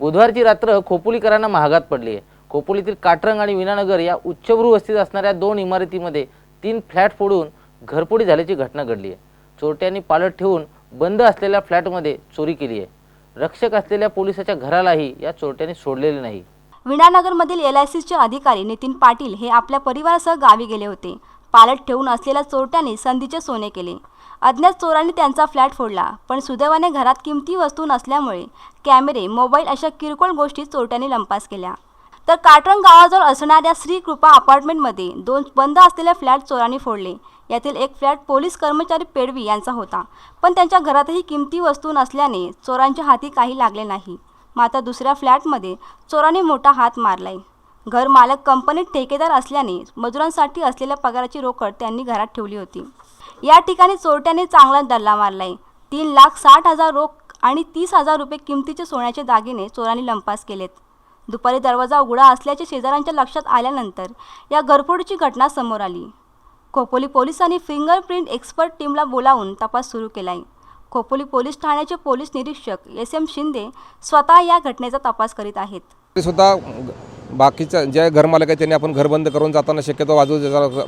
बुधवारची रात्र खोपोलीकरांना महागात पडली आहे. खोपोलीतील काटरंग आणि विनानगर या उच्चभ्रू वस्तीत असणाऱ्या दोन इमारतीमध्ये तीन फ्लॅट फोडून घरफोडी झाल्याची घटना घडली आहे. चोरट्यांनी पालट ठेवून बंद असलेल्या फ्लॅटमध्ये चोरी केली आहे. रक्षक असलेल्या पोलिसाच्या घरालाही या चोरट्यांनी सोडलेले नाही. विनानगरमधील एल आय सीचे अधिकारी नितीन पाटील हे आपल्या परिवारासह गावी गेले होते. पालट ठेवून असलेल्या चोरट्यांनी संधीचे सोने केले. अज्ञात चोरांनी त्यांचा फ्लॅट फोडला पण सुदैवाने घरात किमती वस्तू नसल्यामुळे कॅमेरे मोबाईल अशा किरकोळ गोष्टी चोरट्यांनी लंपास केल्या. तर काटरंग गावाजवळ असणाऱ्या श्री कृपा अपार्टमेंटमध्ये दोन बंद असलेले फ्लॅट चोरांनी फोडले. यातील एक फ्लॅट पोलीस कर्मचारी पेडवी यांचा होता पण त्यांच्या घरातही किमती वस्तू नसल्याने चोरांच्या हाती काही लागले नाही. मात्र दुसऱ्या फ्लॅटमध्ये चोरांनी मोठा हात मारलाय. घरमालक कंपनीत ठेकेदार असल्याने मजुरांसाठी असलेल्या पगाराची रोकड त्यांनी घरात ठेवली होती. या ठिकाणी चोरट्याने चांगला दल्ला मारलाय. तीन लाख साठ हजार रोख आणि तीस हजार रुपये किमतीचे सोन्याचे दागिने चोरांनी लंपास केलेत. दुपारी दरवाजा उघडा असल्याचे शेजाऱ्यांच्या लक्षात आल्यानंतर या घरफोडीची घटना समोर आली. खोपोली पोलिसांनी फिंगरप्रिंट एक्सपर्ट टीमला बोलावून तपास सुरू केलाय. खोपोली पोलीस ठाण्याचे पोलीस निरीक्षक एस एम शिंदे स्वतः या घटनेचा तपास करीत आहेत. स्वतः बाकीच्या ज्या घरमालक आहे त्यांनी आपण घर बंद करून जाताना शक्यतो बाजू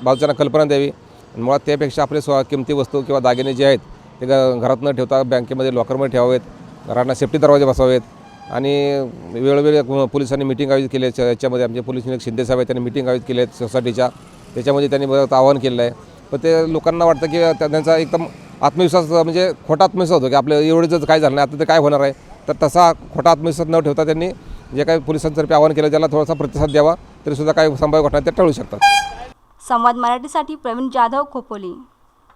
बाजूच्यांना कल्पना द्यावी. मुळात त्यापेक्षा आपले स्व किमती वस्तू किंवा दागिने जे आहेत ते घरात न ठेवता बँकेमध्ये लॉकरमध्ये ठेवावेत. घरांना सेफ्टी दरवाजे बसावेत आणि वेळोवेळी पोलिसांनी मिटिंग आयोजित केली आहे. याच्यामध्ये आमचे पोलीस निरीक्षक शिंदे साहेब आहेत त्यांनी मिटिंग आयोजित केली आहेत सोसायटीच्या त्याच्यामध्ये त्यांनी बरं आवाहन केलेलं आहे. पण ते लोकांना वाटतं की त्या- त्यांचा एकदम आत्मविश्वास म्हणजे खोटा आत्मविश्वास होतो की आपलं एवढं जर काय झालं नाही आता ते काय होणार आहे? तर तसा खोटा आत्मविश्वास न ठेवता त्यांनी जे काही पोलिसांतर्फे आवाहन केलं त्याला थोडासा प्रतिसाद द्यावा तरीसुद्धा काही संभाव्य घटना त्या टळू शकतात. संवाद मराठीसाठी प्रवीण जाधव खोपोली.